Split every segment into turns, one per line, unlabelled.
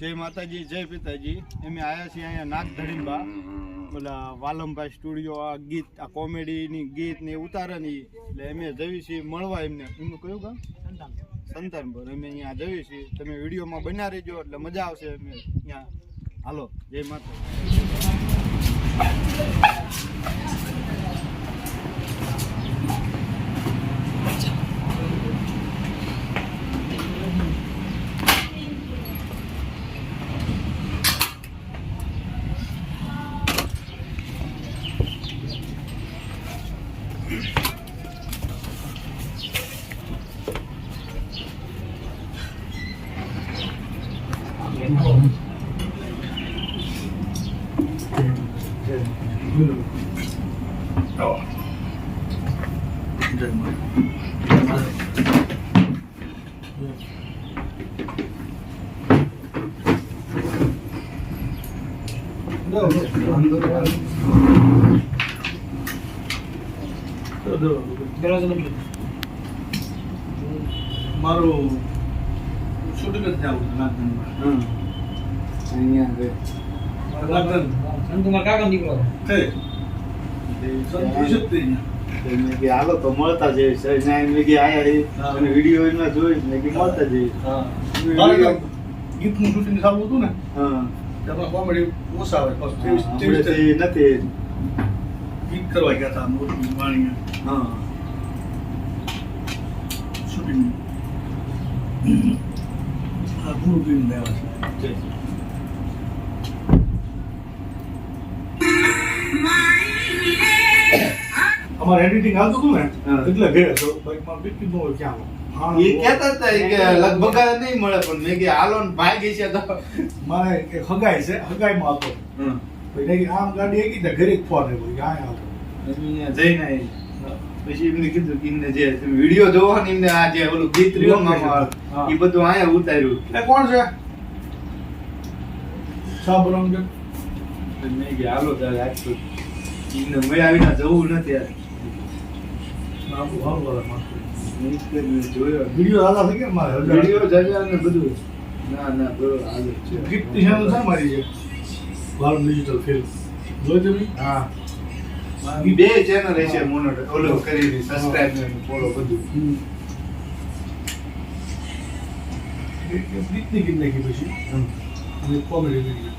જય માતાજી, જય પિતાજી. અમે આવ્યા છીએ અહીંયા નાગ ધડીંબા પેલા વાલમભાઈ સ્ટુડિયો, આ ગીત, આ કોમેડીની ગીત ને ઉતારાની. એટલે અમે જઈએ છીએ મળવા એમને. એમનું કયું ગામ? સંતાનપુર. અમે અહીંયા જઈએ છીએ. તમે વિડીયોમાં બના રહેજો, એટલે મજા આવશે અમે અહીંયા. હાલો, જય માતા
મારું શૂટિંગ જ જાવું છે નાગનગરમાં.
અહીંયા
નાગનગર.
સંતુમાર કાકા નીકળો
છે. સંતોષ જ થઈ ગયા.
મેં કીધું હાલો તો મળતા જઈએ. મેં કીધું આયા અને વીડિયો એમાં જોઈ મેં કીધું મળતા.
મારે ગીતનું શૂટિંગ ચાલુ હતું ને?
હા.
તેમાં કોમેડી ઓછા આવે.
નથી.
ગીત કરવા ગયા હતા મોટી વાણીએ
હા.
શૂટિંગ આ કરીને છે. અમારે એડિટિંગ આવતું હતું ને એટલે ઘેર છો બાઈકમાં બીક ન હોય ક્યાં હા,
એ કહેતા હતા કે લગભગ નહીં મળે પણ મેં કીધું હાલો ને ભાઈ ગઈ છે તો.
મારે એક હગાઈ છે હગાઈમાં હતો. પછી આમ ગાડી એક ઘરે જ ફોન આવ્યો કે આ આવતો
અહીંયા જઈને પછી એમને કીધું કે એમને જે વીડિયો જોવો ને એમને આ જે ઓલું ગીત રહ્યું. એ બધું અહીંયા ઉતાર્યું.
કોણ છે? સાબરમ છે
મેં કીધું હાલો તારે આજ તો. એમને મળ્યા વિના જવું નથી યાર.
વીડિયો હાલા થઈ ગયા મારે
વીડિયો જગ્યા ને બધું ના ના બરોબર હાલે છે.
ગિફ્ટની channel છે મારી છે? ભારત ડિજિટલ ફિલ્મ જોઈ તમે?
હા. ઈ બે ચેનલ છે મોનોટ ઓલો કરીને સબસ્ક્રાઇબ ને ફોલો બધું.
રીતની ગીત નાખી પછી? અને કોમેડી વીડિયો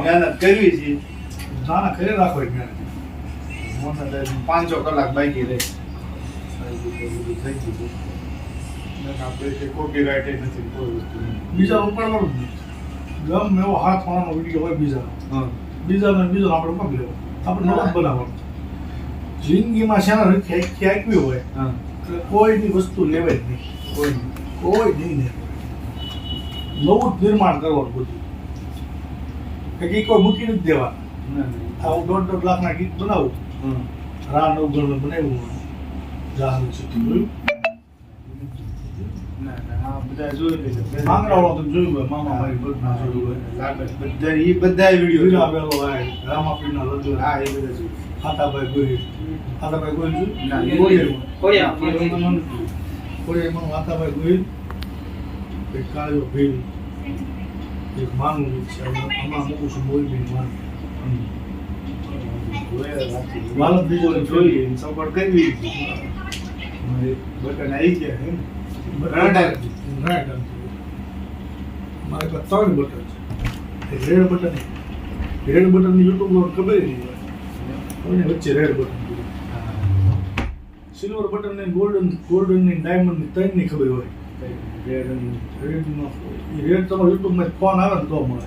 મહેનત કરવી છે.
નાના ઘરે રાખો એક પાંચ
છ કલાક બાકી રહે.
બીજા નહીં. ગમ એવો હાથ વાળાનો વીડિયો હોય બીજાનો.
હા.
બીજાનો બીજો આપણે પગ લેવો? આપણે નવો બનાવવાનો. જિંદગીમાં શેના ખ્યાક્યું હોય
હા.
એટલે કોઈની વસ્તુ લેવાય જ નહીં.
કોઈ
કોઈ નહીં નવું જ નિર્માણ કરવાનું બધું. કે કોઈ મૂકી નથી દેવા
ના
આ હું દોઢ દોઢ લાખના ગીત બનાવું
ના
રા નવગણ બનાવ્યું જાહેર છે જોયું.
બધા
માંગરાવાળો જોયું હોય મામા મારી ભગના જોયું હોય.
લાગે બધા ઈ બધા વિડિયો
હોય રામાપીરના લગ્ન
હા એ બધા
હાથાભાઈ ગોહિલ. હાથાભાઈ ગોહિલ જોયું?
એ
કોળિયામાં હાથાભાઈ ગોહિલ. એક કાળિયો ભીલ. એક માનું છે આમાં મૂકું છું મોરબી માનું ભારત બીજો
જોઈએ સપોર્ટ કરવી બટન આવી ગયા હે ને?
મારે પાસે ત્રણ બટન છે. રેડ બટન રેડ બટનની યુટ્યુબ ખબર નહીં વચ્ચે રેડ બટન સિલ્વર બટન ને ગોલ્ડન ગોલ્ડનની ડાયમંડની ત્રણની ખબર હોય. રેડમાં રેડ તમારો યુટ્યુબમાં ફોન આવે ને તો મળે.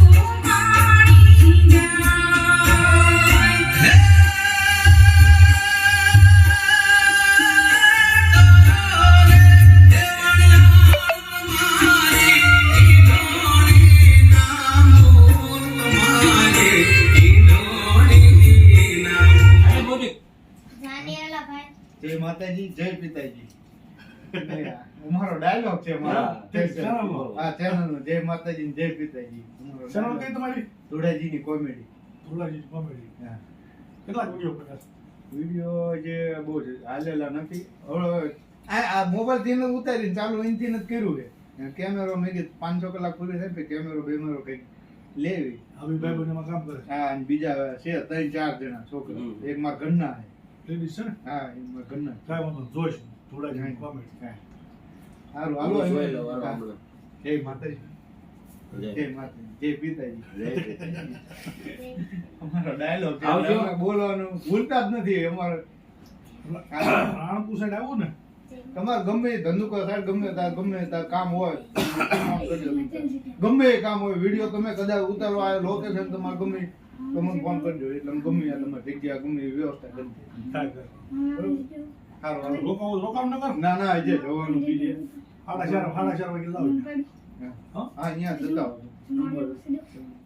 કર્યો મારી પાસે હોય જ નહીં.
માતાજી જય પિતાજી. અમારો ડાયલોગ છે મારો
હા, તે ચેનલનો.
હા ચેનલનો જય માતાજી જય પિતાજી.
ચેનલ. કઈ તમારી?
ધોળાજીની કોમેડી
ધોળાજી કોમેડી
હા.
કેટલા વીડિયો પડ્યા
વીડિયો જે બહુ હાલેલા નથી. હવે આ આ મોબાઈલથી ઉતારી ઉતારીને ચાલુ અહીંથી જ કર્યું છે. કેમેરો મેં કીધું પાંચસો કલાક પૂરી થાય પછી કેમેરો બેમેરો કંઈક લેવી.
આવી ભાઈ બંનેમાં કામ કરે
હા અને બીજા છે ત્રણ ચાર જણા છોકરા. એક મારા ઘરના છે.
લેડીઝ છે ને?
હા એ મારા ઘરના.
કાંઈ વાંધો જોઈશું. ધોલાજી કોમેડી
હા. હારું હાલો એમ. જય માતાજી.
જય.
જય માતાજી. જય પિતાજી. અમારો ડાયલોગ બોલવાનું ભૂલતા જ નથી. અમારે
રાણપુર સાઈડ આવું ને?
તમારે ગમે એ ધંધુકો સાહેબ ગમે ત્યાં ગમે તાર કામ હોય ગમે એ કામ હોય વીડિયો તમે કદાચ ઉતારવા આવે લોકેશન તમારે ગમે. તો મને ફોન કરજો એટલે ગમે એટલે જગ્યા ગમે એ વ્યવસ્થા કરી સારું.
રોકાવું રોકાવ ન કર.
ના ના આજે જવાનું બીજે
સાડા ચાર સાડા ચાર વાગે લાવું.
હા અહીંયા જતા હોય